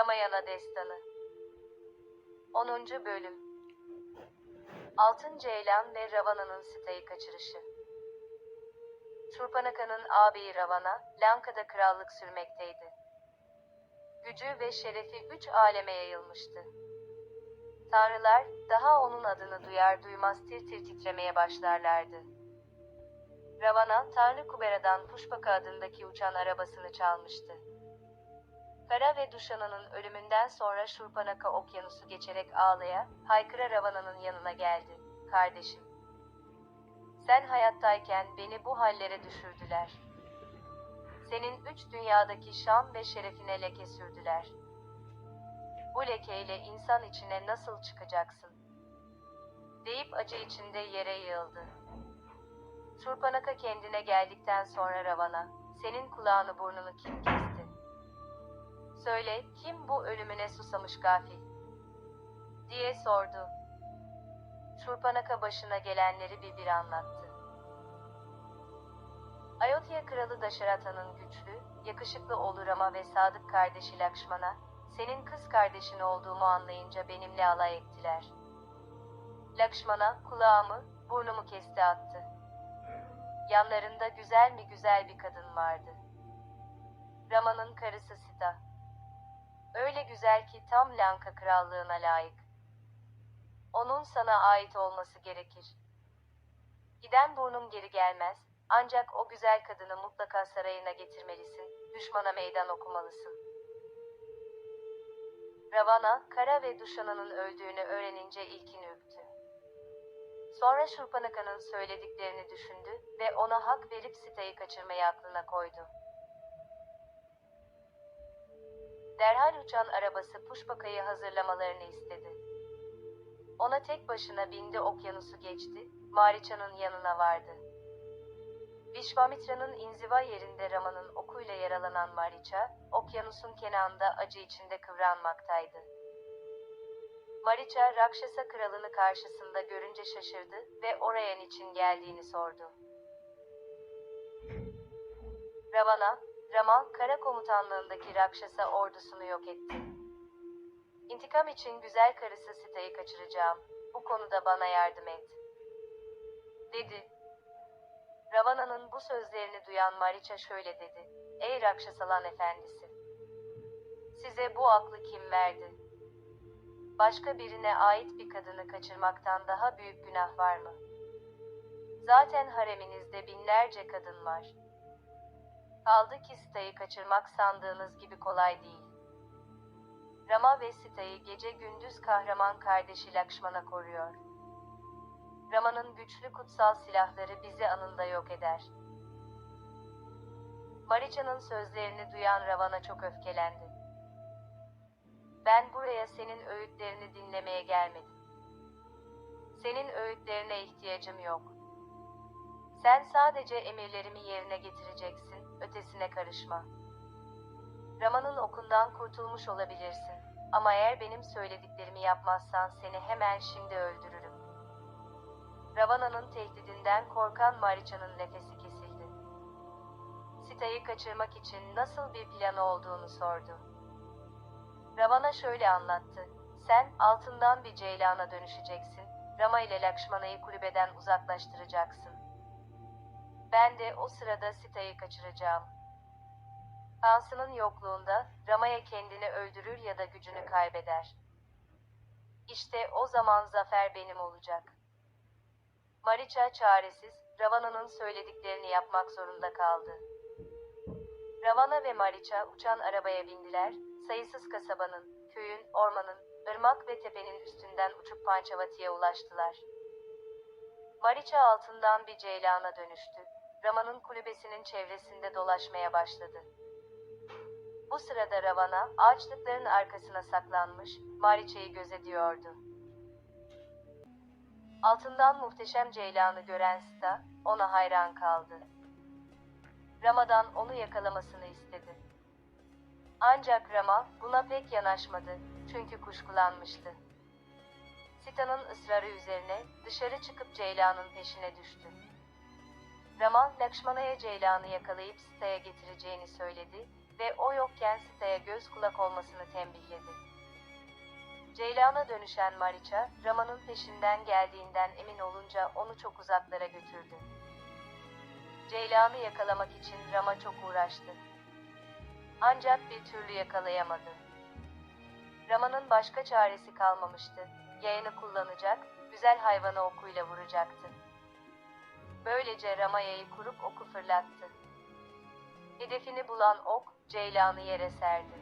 Ramayana Destanı 10. Bölüm Altın Ceylan ve Ravana'nın siteyi kaçırışı Şurpanaka'nın ağabeyi Ravana, Lanka'da krallık sürmekteydi. Gücü ve şerefi üç aleme yayılmıştı. Tanrılar, daha onun adını duyar duymaz tir tir titremeye başlarlardı. Ravana, Tanrı Kubera'dan Puşpaka adındaki uçan arabasını çalmıştı. Kara ve Duşana'nın ölümünden sonra Şurpanaka okyanusu geçerek ağlaya, haykıra Ravana'nın yanına geldi. Kardeşim, sen hayattayken beni bu hallere düşürdüler. Senin üç dünyadaki şan ve şerefine leke sürdüler. Bu lekeyle insan içine nasıl çıkacaksın? Deyip acı içinde yere yığıldı. Şurpanaka kendine geldikten sonra Ravana, senin kulağını burnunu kim kesti? Söyle, kim bu ölümüne susamış gafil? Diye sordu. Şurpanaka başına gelenleri bir bir anlattı. Ayodhya kralı Daşarata'nın güçlü, yakışıklı oğlu Rama ve sadık kardeşi Lakşmana, senin kız kardeşin olduğumu anlayınca benimle alay ettiler. Lakşmana kulağımı, burnumu kesti attı. Yanlarında güzel mi güzel bir kadın vardı. Rama'nın karısı Sita. Öyle güzel ki tam Lanka krallığına layık. Onun sana ait olması gerekir. Giden burnum geri gelmez, ancak o güzel kadını mutlaka sarayına getirmelisin, düşmana meydan okumalısın. Ravana, Kara ve Duşana'nın öldüğünü öğrenince ilkini öptü. Sonra Şurpanaka'nın söylediklerini düşündü ve ona hak verip Sita'yı kaçırmayı aklına koydu. Derhal uçan arabası Puşpaka'yı hazırlamalarını istedi. Ona tek başına bindi okyanusu geçti, Mariça'nın yanına vardı. Vishvamitra'nın inziva yerinde Rama'nın okuyla yaralanan Mariça, okyanusun kenarında acı içinde kıvranmaktaydı. Mariça, Rakşasa kralını karşısında görünce şaşırdı ve oraya niçin geldiğini sordu. Ravana, Rama, kara komutanlığındaki Rakşasa ordusunu yok etti. İntikam için güzel karısı Sita'yı kaçıracağım. Bu konuda bana yardım et. Dedi. Ravana'nın bu sözlerini duyan Mariça şöyle dedi. Ey Rakşasalan efendisi. Size bu aklı kim verdi? Başka birine ait bir kadını kaçırmaktan daha büyük günah var mı? Zaten hareminizde binlerce kadın var. Kaldı ki Sita'yı kaçırmak sandığınız gibi kolay değil. Rama ve Sita'yı gece gündüz kahraman kardeşi Lakşman'a koruyor. Rama'nın güçlü kutsal silahları bizi anında yok eder. Mariça'nın sözlerini duyan Ravana çok öfkelendi. Ben buraya senin öğütlerini dinlemeye gelmedim. Senin öğütlerine ihtiyacım yok. Sen sadece emirlerimi yerine getireceksin, ötesine karışma. Rama'nın okundan kurtulmuş olabilirsin. Ama eğer benim söylediklerimi yapmazsan seni hemen şimdi öldürürüm. Ravana'nın tehdidinden korkan Mariça'nın nefesi kesildi. Sita'yı kaçırmak için nasıl bir planı olduğunu sordu. Ravana şöyle anlattı. Sen altından bir ceylana dönüşeceksin. Rama ile Lakşmana'yı kulübeden uzaklaştıracaksın. Ben de o sırada Sita'yı kaçıracağım. Kansı'nın yokluğunda Rama'ya kendini öldürür ya da gücünü kaybeder. İşte o zaman zafer benim olacak. Mariça çaresiz, Ravana'nın söylediklerini yapmak zorunda kaldı. Ravana ve Mariça uçan arabaya bindiler, sayısız kasabanın, köyün, ormanın, ırmak ve tepenin üstünden uçup Pançavati'ye ulaştılar. Mariça altından bir ceylana dönüştü. Rama'nın kulübesinin çevresinde dolaşmaya başladı. Bu sırada Ravana, ağaçlıkların arkasına saklanmış, Mariça'yı gözetiyordu. Altından muhteşem ceylanı gören Sita, ona hayran kaldı. Rama'dan onu yakalamasını istedi. Ancak Rama buna pek yanaşmadı, çünkü kuşkulanmıştı. Sita'nın ısrarı üzerine dışarı çıkıp Ceylan'ın peşine düştü. Rama, Lakşmana'ya Ceylan'ı yakalayıp Sita'ya getireceğini söyledi ve o yokken Sita'ya göz kulak olmasını tembihledi. Ceylan'a dönüşen Mariça, Rama'nın peşinden geldiğinden emin olunca onu çok uzaklara götürdü. Ceylan'ı yakalamak için Rama çok uğraştı. Ancak bir türlü yakalayamadı. Rama'nın başka çaresi kalmamıştı. Yayını kullanacak, güzel hayvanı okuyla vuracaktı. Böylece Rama yayı kurup oku fırlattı. Hedefini bulan ok, Ceylan'ı yere serdi.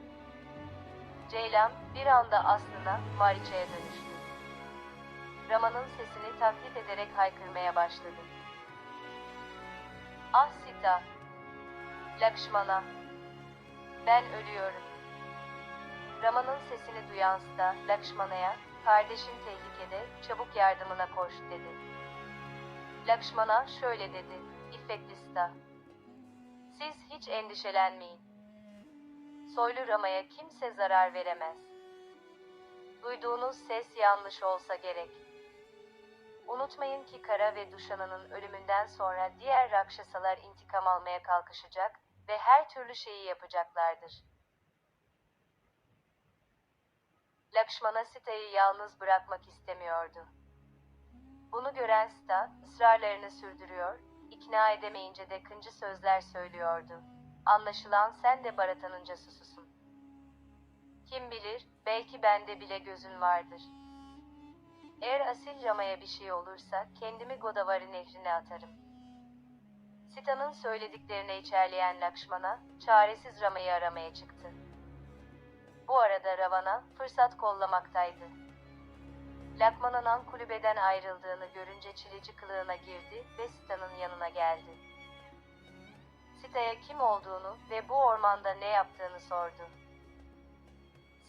Ceylan bir anda aslına Mariça'ya dönüştü. Rama'nın sesini taklit ederek haykırmaya başladı. Ah Sita! Lakşmana! Ben ölüyorum. Rama'nın sesini duyan Sita, Lakşmana'ya, kardeşin tehlikede, çabuk yardımına koş dedi. Lakşmana şöyle dedi, İffetli Sita. Siz hiç endişelenmeyin. Soylu Rama'ya kimse zarar veremez. Duyduğunuz ses yanlış olsa gerek. Unutmayın ki Kara ve Duşana'nın ölümünden sonra diğer Rakşasalar intikam almaya kalkışacak ve her türlü şeyi yapacaklardır. Lakşmana Sita'yı yalnız bırakmak istemiyordu. Bunu gören Sita ısrarlarını sürdürüyor, ikna edemeyince de kıncı sözler söylüyordu. Anlaşılan sen de Barata'nın casususun. Kim bilir, belki bende bile gözün vardır. Eğer asil Rama'ya bir şey olursa kendimi Godavari nehrine atarım. Sita'nın söylediklerine içerleyen Lakşmana, çaresiz Rama'yı aramaya çıktı. Bu arada Ravana fırsat kollamaktaydı. Lakmananan kulübeden ayrıldığını görünce çilici kılığına girdi ve Sita'nın yanına geldi. Sita'ya kim olduğunu ve bu ormanda ne yaptığını sordu.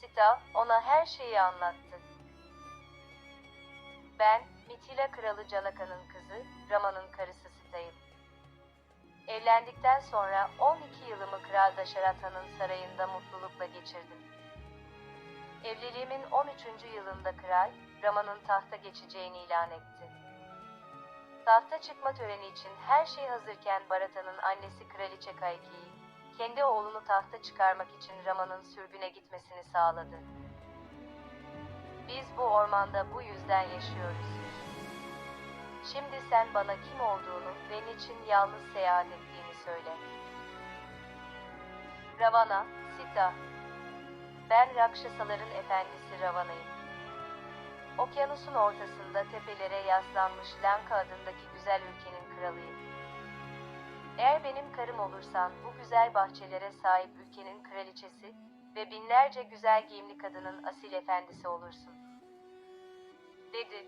Sita ona her şeyi anlattı. Ben Mitila kralı Canaka'nın kızı, Rama'nın karısı Sita'yım. Evlendikten sonra 12 yılımı Kral Daşarata'nın sarayında mutlulukla geçirdim. Evliliğimin 13. yılında kral, Rama'nın tahta geçeceğini ilan etti. Tahta çıkma töreni için her şey hazırken Barata'nın annesi Kraliçe Kaykeyi, kendi oğlunu tahta çıkarmak için Rama'nın sürgüne gitmesini sağladı. Biz bu ormanda bu yüzden yaşıyoruz. Şimdi sen bana kim olduğunu ve niçin yalnız seyahat ettiğini söyle. Ravana, Sita. Ben Rakşasaların efendisi Ravana'yım. Okyanusun ortasında tepelere yaslanmış Lanka adındaki güzel ülkenin kralıyım. Eğer benim karım olursan bu güzel bahçelere sahip ülkenin kraliçesi ve binlerce güzel giyimli kadının asil efendisi olursun. Dedi.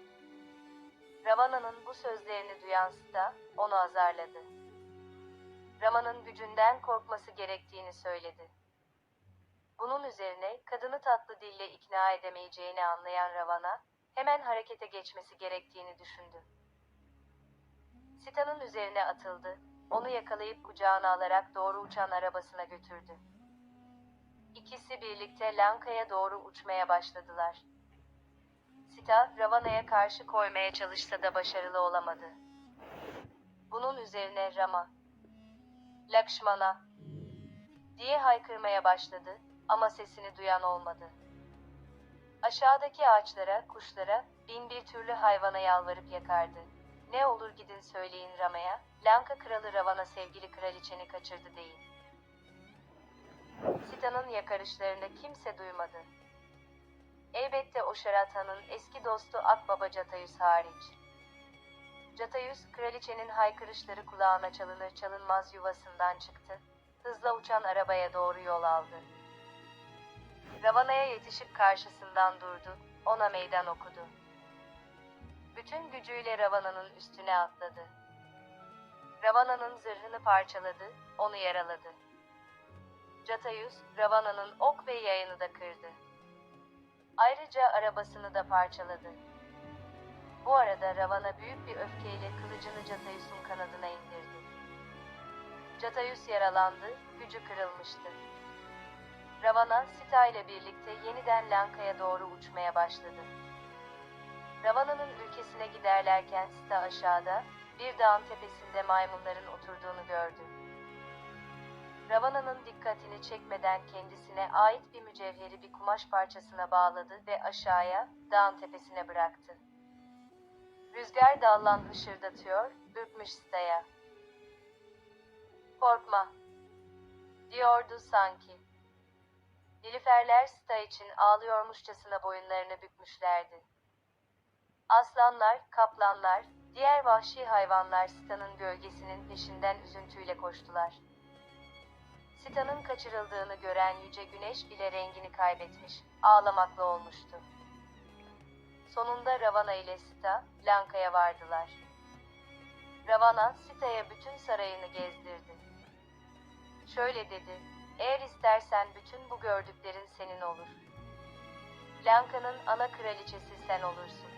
Ravana'nın bu sözlerini duyan Sita onu azarladı. Rama'nın gücünden korkması gerektiğini söyledi. Bunun üzerine kadını tatlı dille ikna edemeyeceğini anlayan Ravana, hemen harekete geçmesi gerektiğini düşündü. Sita'nın üzerine atıldı, onu yakalayıp kucağına alarak doğru uçan arabasına götürdü. İkisi birlikte Lanka'ya doğru uçmaya başladılar. Sita, Ravana'ya karşı koymaya çalışsa da başarılı olamadı. Bunun üzerine Rama, Lakşmana diye haykırmaya başladı ama sesini duyan olmadı. Aşağıdaki ağaçlara, kuşlara, bin bir türlü hayvana yalvarıp yakardı. Ne olur gidin söyleyin Rama'ya, Lanka kralı Ravana sevgili kraliçeni kaçırdı deyin. Sita'nın yakarışlarını kimse duymadı. Elbette o Şaratan'ın eski dostu Akbaba Catayus hariç. Catayus, kraliçenin haykırışları kulağına çalınır çalınmaz yuvasından çıktı. Hızla uçan arabaya doğru yol aldı. Ravana'ya yetişip karşısından durdu, ona meydan okudu. Bütün gücüyle Ravana'nın üstüne atladı. Ravana'nın zırhını parçaladı, onu yaraladı. Catayus, Ravana'nın ok ve yayını da kırdı. Ayrıca arabasını da parçaladı. Bu arada Ravana büyük bir öfkeyle kılıcını Catayus'un kanadına indirdi. Catayus yaralandı, gücü kırılmıştı. Ravana, Sita ile birlikte yeniden Lanka'ya doğru uçmaya başladı. Ravana'nın ülkesine giderlerken Sita aşağıda, bir dağın tepesinde maymunların oturduğunu gördü. Ravana'nın dikkatini çekmeden kendisine ait bir mücevheri bir kumaş parçasına bağladı ve aşağıya, dağın tepesine bıraktı. Rüzgar dallan hışırdatıyor, ürkmüş Sita'ya. Korkma, diyordu sanki. Nilüferler Sita için ağlıyormuşçasına boyunlarını bükmüşlerdi. Aslanlar, kaplanlar, diğer vahşi hayvanlar Sita'nın gölgesinin peşinden üzüntüyle koştular. Sita'nın kaçırıldığını gören yüce güneş bile rengini kaybetmiş, ağlamaklı olmuştu. Sonunda Ravana ile Sita, Lanka'ya vardılar. Ravana, Sita'ya bütün sarayını gezdirdi. Şöyle dedi, eğer istersen bütün bu gördüklerin senin olur. Lanka'nın ana kraliçesi sen olursun.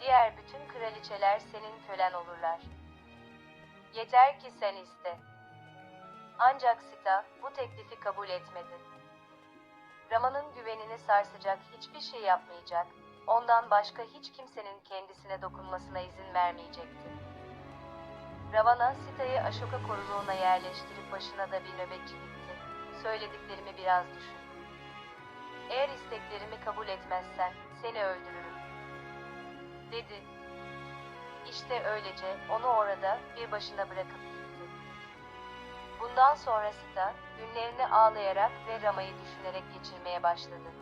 Diğer bütün kraliçeler senin kölen olurlar. Yeter ki sen iste. Ancak Sita bu teklifi kabul etmedi. Rama'nın güvenini sarsacak hiçbir şey yapmayacak, ondan başka hiç kimsenin kendisine dokunmasına izin vermeyecekti. Ravana Sita'yı Ashoka koruluğuna yerleştirip başına da bir nöbetçi dikti. Söylediklerimi biraz düşün. Eğer isteklerimi kabul etmezsen seni öldürürüm. Dedi. İşte öylece onu orada bir başına bırakıp gitti. Bundan sonra Sita günlerini ağlayarak ve Rama'yı düşünerek geçirmeye başladı.